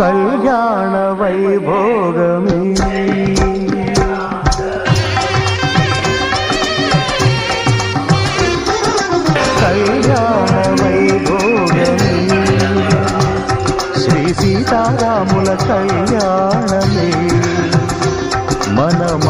കല്യാണ വൈഭോഗമേ കല്യാണ വൈഭോഗമേ ശ്രീ സീതാരാമുല കല്യാണമേ മനമാംഗല്യധാരണ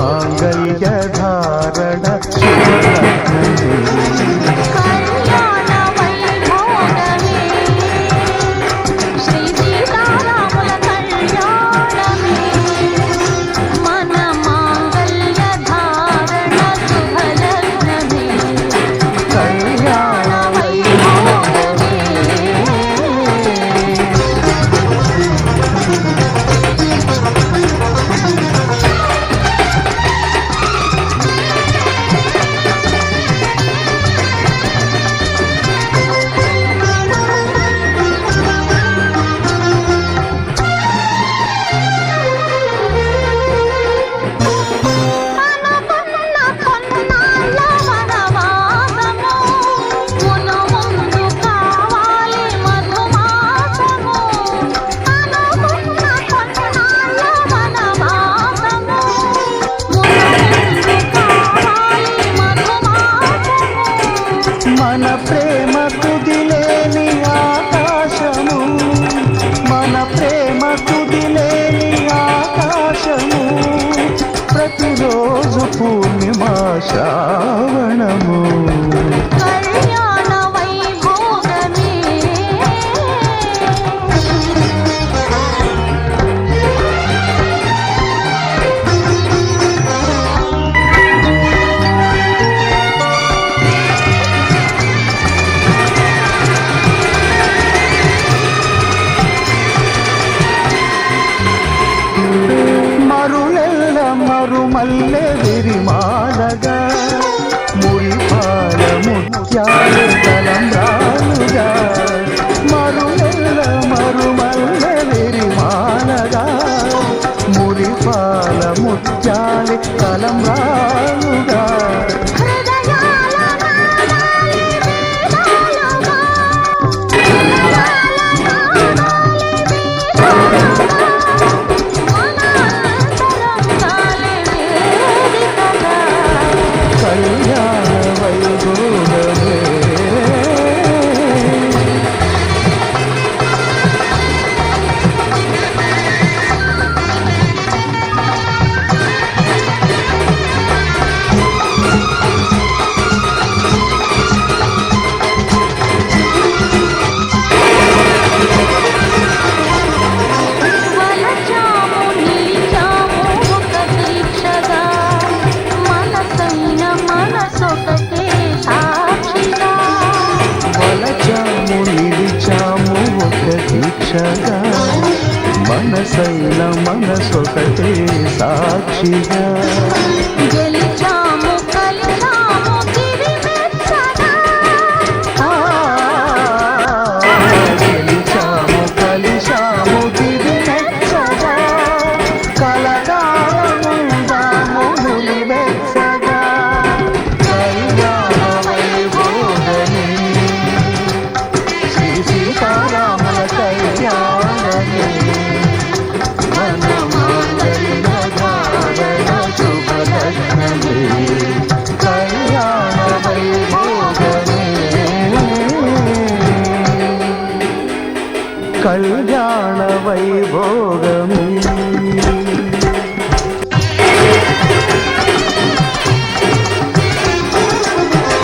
మన ప్రేమ కుదిలేని ఆకాశము మన ప్రేమ మారుమల్లె విరిమాలగా మురిపాల ముత్యాలు తలంబ్రాలుగా మనసొకటే సాక్షిగా. கல்யாண வைபோகமே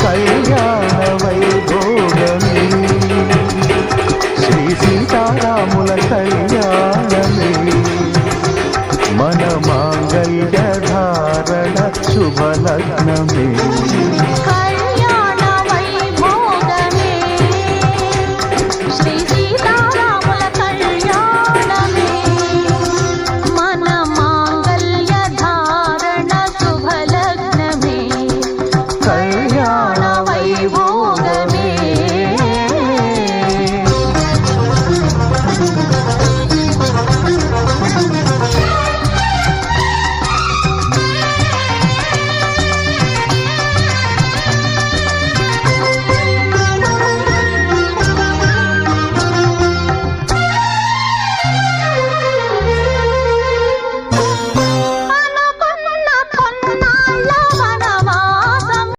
కళ్యాణ వైభోగమే. శ్రీ సీతారాముల కళ్యాణమే. మన మాంగళ్య ధారణ శుభలగ్నమే.